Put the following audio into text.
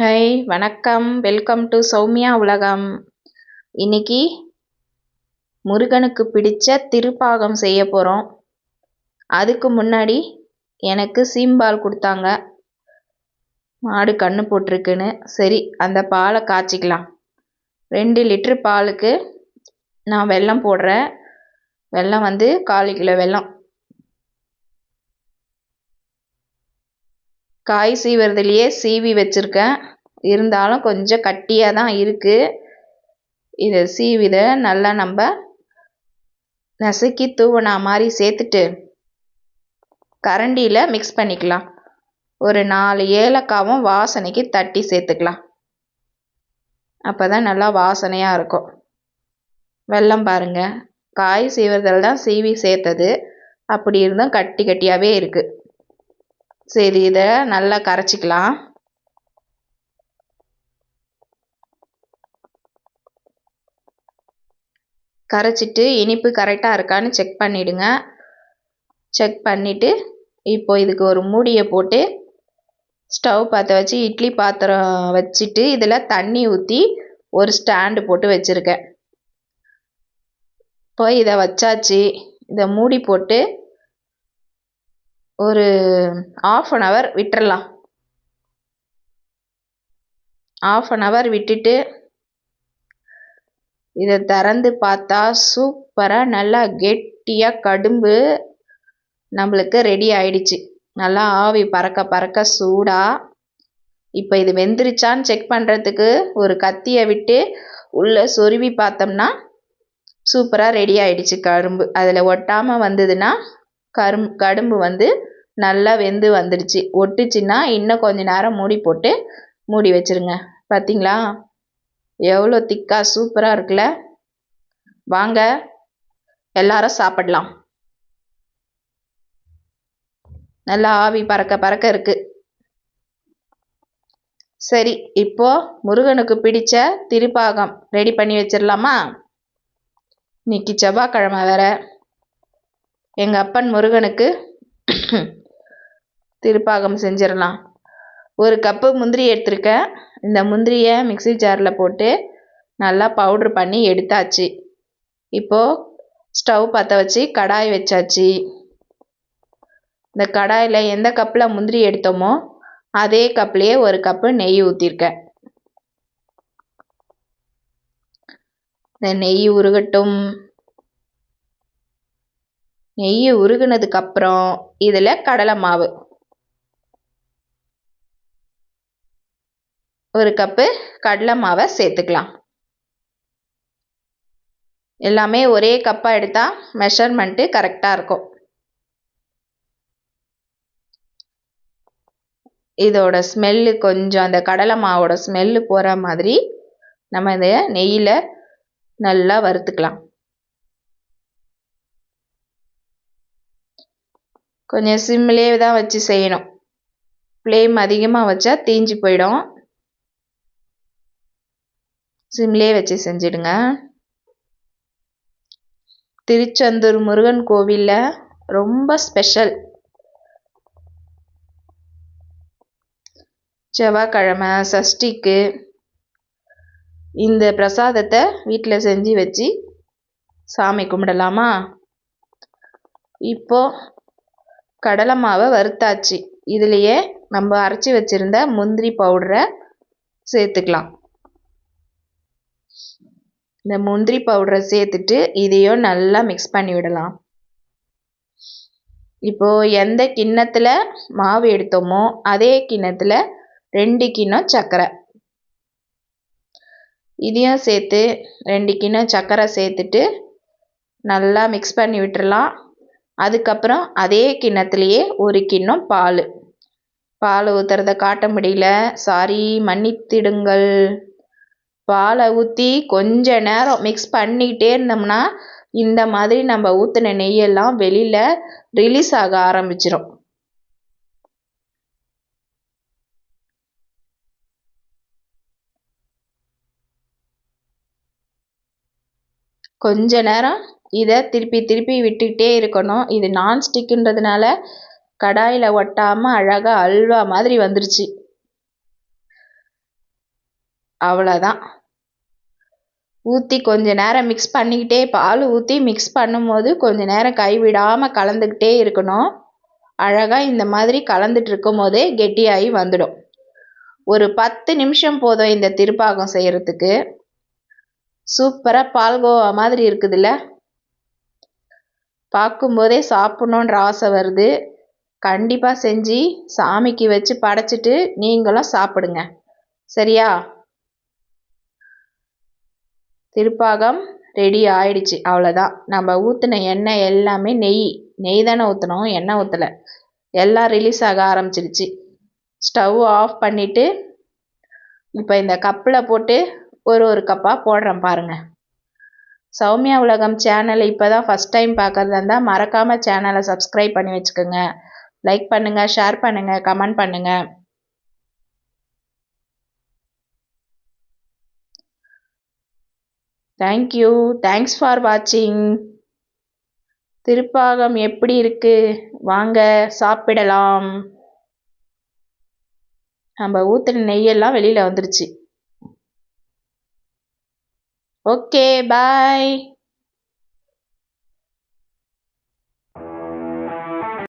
Hi வணக்கம். Welcome to Soumya உலகம். இன்னைக்கு முருகனுக்கு பிடிச்ச திருப்பாகம் செய்ய போகிறோம் அதுக்கு முன்னாடி எனக்கு சீம்பால் கொடுத்தாங்க. மாடு கன்று போட்டிருக்குன்னு. சரி அந்த பாலை காய்ச்சிக்கலாம். ரெண்டு லிட்ரு பாலுக்கு நான் வெல்லம் போடுறேன். வெல்லம் வந்து கால் கிலோ வெல்லம். காய் சீவுறதுலையே சீவி வச்சுருக்கேன். இருந்தாலும் கொஞ்சம் கட்டியாக தான் இருக்குது இதை சீவித நல்லா நம்ம நசுக்கி தூவனா மாதிரி சேர்த்துட்டு கரண்டியில் மிக்ஸ் பண்ணிக்கலாம். ஒரு நாலு ஏலக்காவும் வாசனைக்கு தட்டி சேர்த்துக்கலாம். அப்போ தான் நல்லா வாசனையாக இருக்கும். வெல்லம் பாருங்கள் காய் சீவுறதில் தான் சீவி சேர்த்தது. அப்படி இருந்தும் கட்டி கட்டியாகவே இருக்குது சரி இதை நல்லா கரைச்சிக்கலாம். கரைச்சிட்டு இனிப்பு கரெக்டாக இருக்கான்னு செக் பண்ணிவிடுங்க செக் பண்ணிவிட்டு இப்போ இதுக்கு ஒரு மூடியை போட்டு ஸ்டவ் பற்ற வச்சு இட்லி பாத்திரம் வச்சுட்டு இதில் தண்ணி ஊற்றி ஒரு ஸ்டாண்டு போட்டு வச்சுருக்கேன். இப்போ இதை வச்சாச்சு. இதை மூடி போட்டு ஒரு ஆஃப் அன் ஹவர் விட்டுறலாம். ஆஃப் அன் ஹவர் விட்டுட்டு இதை திறந்து பார்த்தா சூப்பராக நல்லா கெட்டியாக கடும்பு நம்மளுக்கு ரெடி ஆயிடுச்சு. நல்லா ஆவி பறக்க பறக்க சூடாக இப்போ இது வெந்துருச்சான்னு செக் பண்ணுறதுக்கு ஒரு கத்தியை விட்டு உள்ளே சொருவி பார்த்தோம்னா சூப்பராக ரெடி ஆயிடுச்சு கரும்பு அதில் ஒட்டாமல் வந்ததுன்னா கரும் கடும்பு வந்து நல்லா வெந்து வந்துடுச்சு ஒட்டுச்சுன்னா இன்னும் கொஞ்ச நேரம் மூடி போட்டு மூடி வச்சுருங்க. பார்த்தீங்களா எவ்வளோ திக்காக சூப்பராக இருக்குல்ல? வாங்க எல்லாரும் சாப்பிடலாம். நல்லா ஆவி பறக்க பறக்க இருக்கு. சரி இப்போ முருகனுக்கு பிடிச்ச திருப்பாகம் ரெடி பண்ணி வச்சிடலாமா? இன்னைக்கு செவ்வாய்க்கிழமை வேற. எங்கள் அப்பன் முருகனுக்கு திருப்பாகம் செஞ்சிடலாம். ஒரு கப்பு முந்திரி எடுத்திருக்கேன். இந்த முந்திரியை மிக்சி ஜாரில் போட்டு நல்லா பவுட்ரு பண்ணி எடுத்தாச்சு. இப்போது ஸ்டவ் பற்ற வச்சு கடாய் வச்சாச்சு. இந்த கடாயில் எந்த கப்பில் முந்திரி எடுத்தோமோ அதே கப்லேயே ஒரு கப்பு நெய் ஊற்றிருக்கேன் இந்த நெய் உருகட்டும். நெய் உருகுனதுக்கப்புறம் இதில் கடலை மாவு. ஒரு கப்பு கடலை மாவை சேர்த்துக்கலாம். எல்லாமே ஒரே கப்பாக எடுத்தால் மெஷர்மெண்ட்டு கரெக்டாக இருக்கும். இதோட ஸ்மெல்லு கொஞ்சம் அந்த கடலை மாவோட ஸ்மெல்லு போகிற மாதிரி நம்ம இந்த நெய்யில் நல்லா வறுத்துக்கலாம். கொஞ்சம் சிம்மிலே தான் வச்சு செய்யணும். ஃப்ளேம் அதிகமாக வச்சா தீஞ்சு போயிடும். சிம்லே வச்சு செஞ்சிடுங்க. திருச்செந்தூர் முருகன் கோவிலில் ரொம்ப ஸ்பெஷல் செவ்வாய்க்கிழமை சஷ்டிக்கு இந்த பிரசாதத்தை வீட்டில் செஞ்சு வச்சு சாமி கும்பிடலாமா? இப்போது கடலை மாவை வறுத்தாச்சு. இதுலேயே நம்ம அரைச்சி வச்சுருந்த முந்திரி பவுடரை சேர்த்துக்கலாம். இந்த முந்திரி பவுடரை சேர்த்துட்டு இதையும் நல்லா மிக்ஸ் பண்ணி விடலாம். இப்போது எந்த கிண்ணத்தில் மாவு எடுத்தோமோ அதே கிண்ணத்தில் ரெண்டு கிண்ணம் சர்க்கரை. இதையும் சேர்த்து ரெண்டு கிண்ணம் சர்க்கரை சேர்த்துட்டு நல்லா மிக்ஸ் பண்ணி விட்டுறலாம். அதுக்கப்புறம் அதே கிண்ணத்துலேயே ஒரு கிண்ணம் பால். பால் ஊற்றுறத காட்ட முடியல. சாரி மன்னித்திடுங்கள். பாலை ஊற்றி கொஞ்ச நேரம் மிக்ஸ் பண்ணிக்கிட்டே இருந்தோம்னா இந்த மாதிரி நம்ம ஊற்றின நெய்யெல்லாம் வெளியில் ரிலீஸ் ஆக ஆரம்பிச்சிடும் கொஞ்ச நேரம் இதை திருப்பி திருப்பி விட்டுக்கிட்டே இருக்கணும். இது நான்ஸ்டிக்குன்றதுனால கடாயில் ஒட்டாமல் அழகாக அல்வா மாதிரி வந்துருச்சு. அவ்வளோதான் ஊற்றி கொஞ்ச நேரம் மிக்ஸ் பண்ணிக்கிட்டே பால் ஊற்றி மிக்ஸ் பண்ணும்போது கொஞ்ச நேரம் கைவிடாமல் கலந்துக்கிட்டே இருக்கணும். அழகாக இந்த மாதிரி கலந்துட்டு இருக்கும் போதே கெட்டியாகி வந்துடும். ஒரு பத்து நிமிஷம் போதும் இந்த திருப்பாகம் செய்கிறதுக்கு சூப்பராக பால்கோவா மாதிரி இருக்குதுல்ல? பார்க்கும்போதே சாப்பிட்ணுன்ற ஆசை வருது. கண்டிப்பாக செஞ்சு சாமிக்கு வச்சு படைச்சிட்டு நீங்களும் சாப்பிடுங்க. சரியா? திருப்பாகம் ரெடி ஆயிடுச்சு. அவ்வளோதான் நம்ம ஊற்றின எண்ணெய் எல்லாமே நெய் நெய் தானே ஊற்றினோம் எண்ணெய் ஊற்றலை எல்லாம் ரிலீஸ் ஆக ஆரம்பிச்சிடுச்சு ஸ்டவ் ஆஃப் பண்ணிவிட்டு இப்போ இந்த கப்பில் போட்டு ஒரு ஒரு கப்பாக போடுறேன் பாருங்கள் சௌமியா உலகம் சேனல் இப்போ தான் ஃபஸ்ட் டைம் பார்க்குறதா இருந்தால் மறக்காமல் சேனலை சப்ஸ்கிரைப் பண்ணி வச்சுக்கோங்க. லைக் பண்ணுங்கள் ஷேர் பண்ணுங்கள் கமெண்ட் பண்ணுங்கள் தேங்க்யூ தேங்க்ஸ் ஃபார் வாட்சிங் திருப்பாகம் எப்படி இருக்கு? வாங்க சாப்பிடலாம். நம்ம ஊற்றுன நெய்யெல்லாம் வெளியில் வந்துருச்சு. Okay, bye.